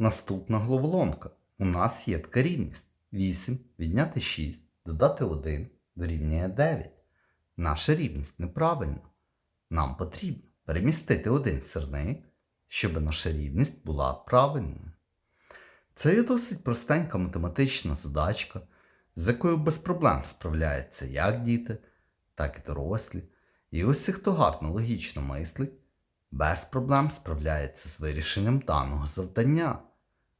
Наступна головоломка. У нас є така рівність. 8 відняти 6, додати 1 дорівнює 9. Наша рівність неправильна. Нам потрібно перемістити один сірник, щоб наша рівність була правильною. Це є досить простенька математична задачка, з якою без проблем справляються як діти, так і дорослі. І усі, хто гарно логічно мислить, без проблем справляється з вирішенням даного завдання.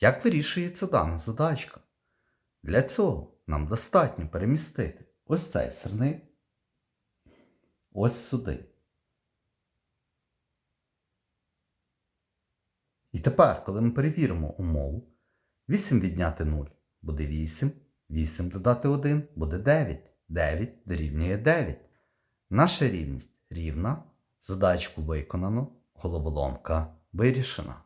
Як вирішується дана задачка? Для цього нам достатньо перемістити ось цей сирник ось сюди. І тепер, коли ми перевіримо умову, 8 відняти 0 буде 8, 8 додати 1 буде 9, 9 дорівнює 9. Наша рівність рівна, задачку виконано, головоломка вирішена.